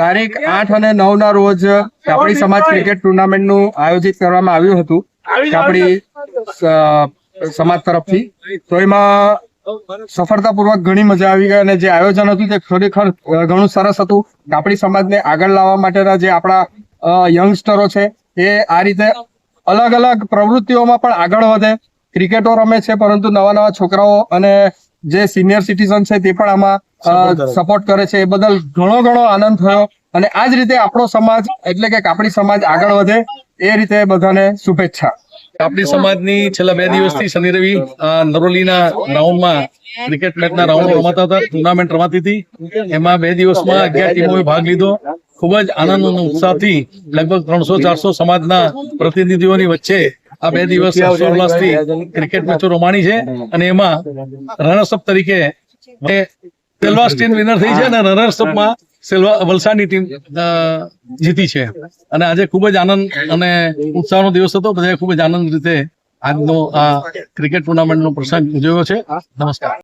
તારીખ આઠ અને નવ ના રોજ કાપડી સમાજ ક્રિકેટ ટુર્નામેન્ટનું આયોજિત કરવામાં આવ્યું હતું. કાપડી સમાજ તરફથી. તો એમાં સફળતાપૂર્વક ઘણી મજા આવી ગઈ અને જે આયોજન હતું તે ખરેખર ઘણું સરસ હતું. કાપડી સમાજને આગળ લાવવા માટેના જે આપણા યંગસ્ટરો છે એ આ રીતે અલગ અલગ પ્રવૃત્તિઓમાં પણ આગળ વધે. ક્રિકેટો રમે છે પરંતુ નવા નવા છોકરાઓ અને જે સિનિયર સિટીઝન છે તે પણ આમાં સપોર્ટ કરે છે. એ બદલ ઘણો ઘણો આનંદ થયો. અને આ જ રીતે આપણો સમાજ એટલે કે કાપડી સમાજ આગળ વધે એ રીતે બધાને શુભેચ્છા. કાપડી સમાજની છેલ્લા બે દિવસથી શનિ રવિ નરોલીના ગ્રાઉન્ડમાં ક્રિકેટ મેચના રાઉન્ડ રમાતા હતા ટુર્નામેન્ટ રમાતી હતી. એમાં બે દિવસમાં અગિયાર ટીમોએ ભાગ લીધો. ખૂબ જ આનંદ અને ઉત્સાહથી લગભગ ત્રણસો ચારસો સમાજના પ્રતિનિધિઓની વચ્ચે આ બે દિવસ સૌરાષ્ટ્રથી ક્રિકેટ મેચો રમાણી છે અને એમાં રનર્સઅપ તરીકે સેલવાસ ટીમ વિનર થઈ છે અને રનર્સઅપમાં સેલ્વા વલસાડની ટીમ જીતી છે. અને આજે ખૂબ જ આનંદ અને ઉત્સાહનો દિવસ હતો. બધાએ ખૂબ જ આનંદ રીતે આજનો આ ક્રિકેટ ટુર્નામેન્ટનો પ્રસંગ ઉજવ્યો છે. નમસ્કાર.